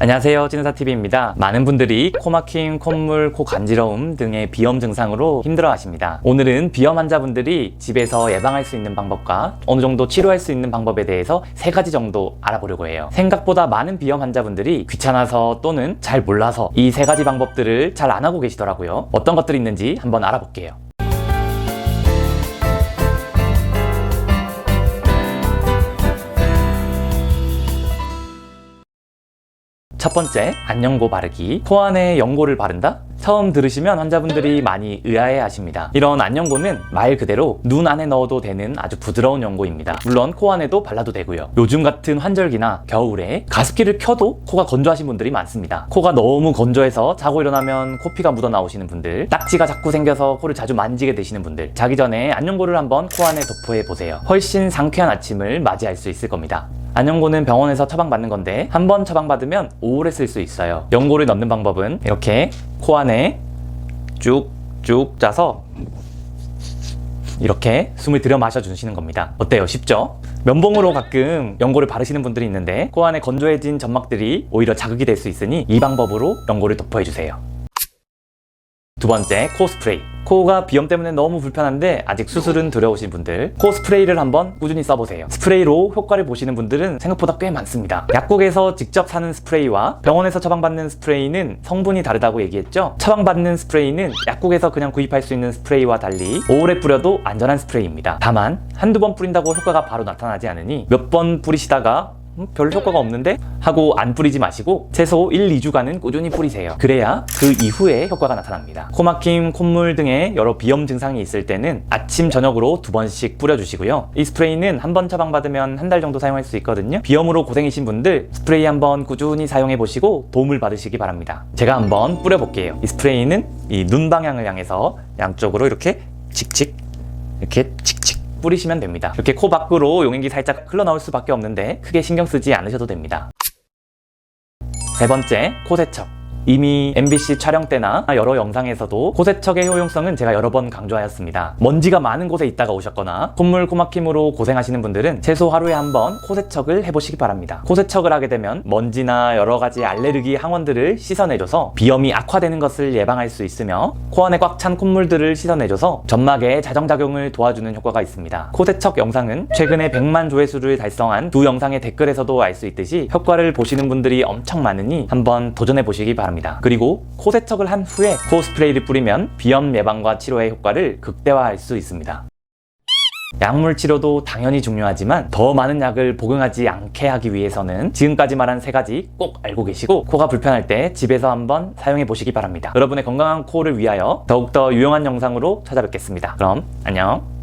안녕하세요. 찐사TV입니다. 많은 분들이 코 막힘, 콧물, 코 간지러움 등의 비염 증상으로 힘들어 하십니다. 오늘은 비염 환자분들이 집에서 예방할 수 있는 방법과 어느 정도 치료할 수 있는 방법에 대해서 세 가지 정도 알아보려고 해요. 생각보다 많은 비염 환자분들이 귀찮아서 또는 잘 몰라서 이 세 가지 방법들을 잘 안 하고 계시더라고요. 어떤 것들이 있는지 한번 알아볼게요 첫 번째, 안연고 바르기. 코 안에 연고를 바른다? 처음 들으시면 환자분들이 많이 의아해 하십니다. 이런 안연고는 말 그대로 눈 안에 넣어도 되는 아주 부드러운 연고입니다. 물론 코 안에도 발라도 되고요. 요즘 같은 환절기나 겨울에 가습기를 켜도 코가 건조하신 분들이 많습니다. 코가 너무 건조해서 자고 일어나면 코피가 묻어 나오시는 분들, 딱지가 자꾸 생겨서 코를 자주 만지게 되시는 분들, 자기 전에 안연고를 한번 코 안에 도포해 보세요. 훨씬 상쾌한 아침을 맞이할 수 있을 겁니다. 안연고는 병원에서 처방받는 건데 한 번 처방받으면 오래 쓸 수 있어요. 연고를 넣는 방법은 이렇게 코 안에 쭉쭉 짜서 이렇게 숨을 들여 마셔 주시는 겁니다. 어때요? 쉽죠? 면봉으로 가끔 연고를 바르시는 분들이 있는데 코 안에 건조해진 점막들이 오히려 자극이 될 수 있으니 이 방법으로 연고를 도포해 주세요. 두 번째, 코 스프레이. 코가 비염 때문에 너무 불편한데 아직 수술은 두려우신 분들 코 스프레이를 한번 꾸준히 써보세요. 스프레이로 효과를 보시는 분들은 생각보다 꽤 많습니다. 약국에서 직접 사는 스프레이와 병원에서 처방받는 스프레이는 성분이 다르다고 얘기했죠. 처방받는 스프레이는 약국에서 그냥 구입할 수 있는 스프레이와 달리 오래 뿌려도 안전한 스프레이입니다. 다만 한두 번 뿌린다고 효과가 바로 나타나지 않으니 몇 번 뿌리시다가 음, 별 효과가 없는데? 하고 안 뿌리지 마시고 최소 1, 2주간은 꾸준히 뿌리세요. 그래야 그 이후에 효과가 나타납니다. 코막힘, 콧물 등의 여러 비염 증상이 있을 때는 아침, 저녁으로 두 번씩 뿌려주시고요. 이 스프레이는 한 번 처방받으면 한 달 정도 사용할 수 있거든요. 비염으로 고생이신 분들 스프레이 한번 꾸준히 사용해 보시고 도움을 받으시기 바랍니다. 제가 한번 뿌려볼게요. 이 스프레이는 이 눈 방향을 향해서 양쪽으로 이렇게 칙칙 이렇게 칙칙 뿌리시면 됩니다. 이렇게 코 밖으로 용액이 살짝 흘러나올 수밖에 없는데 크게 신경 쓰지 않으셔도 됩니다. 세 번째, 코 세척. 이미 MBC 촬영 때나 여러 영상에서도 코세척의 효용성은 제가 여러 번 강조하였습니다. 먼지가 많은 곳에 있다가 오셨거나 콧물 코막힘으로 고생하시는 분들은 최소 하루에 한 번 코세척을 해보시기 바랍니다. 코세척을 하게 되면 먼지나 여러 가지 알레르기 항원들을 씻어내줘서 비염이 악화되는 것을 예방할 수 있으며 코 안에 꽉 찬 콧물들을 씻어내줘서 점막의 자정작용을 도와주는 효과가 있습니다. 코세척 영상은 최근에 100만 조회수를 달성한 두 영상의 댓글에서도 알 수 있듯이 효과를 보시는 분들이 엄청 많으니 한번 도전해 보시기 바랍 니다. 그리고 코 세척을 한 후에 코 스프레이를 뿌리면 비염 예방과 치료의 효과를 극대화할 수 있습니다. 약물 치료도 당연히 중요하지만 더 많은 약을 복용하지 않게 하기 위해서는 지금까지 말한 세 가지 꼭 알고 계시고 코가 불편할 때 집에서 한번 사용해 보시기 바랍니다. 여러분의 건강한 코를 위하여 더욱더 유용한 영상으로 찾아뵙겠습니다. 그럼 안녕.